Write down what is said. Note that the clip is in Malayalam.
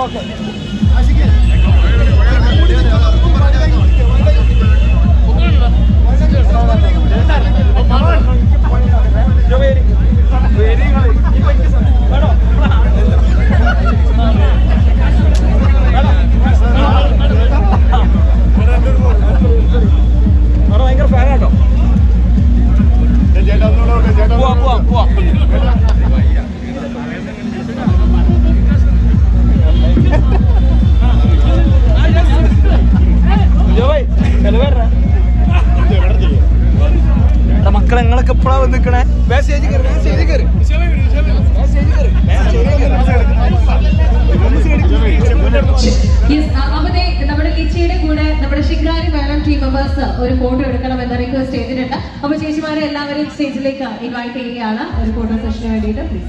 Okay. As you get. നിങ്ങളൊക്കെ എപ്പോഴാ വന്ന് നിൽക്കണേ മെസ്സേജ് മെസ്സേജ് അവിടെ നമ്മുടെ ലിച്ചിയുടെ കൂടെ നമ്മുടെ ശിങ്കാരി മേളം ടീം മെമ്പേഴ്സ് ഒരു ഫോട്ടോ എടുക്കണം എന്ന റിക്വസ്റ്റ് ചെയ്തിട്ടുണ്ട്. അപ്പൊ ചേച്ചിമാരെ എല്ലാവരെയും സ്റ്റേജിലേക്ക് ഇൻവൈറ്റ് ചെയ്യുകയാണ്. ഒരു ഫോട്ടോ സെഷന് വേണ്ടിയിട്ട് പ്ലീസ്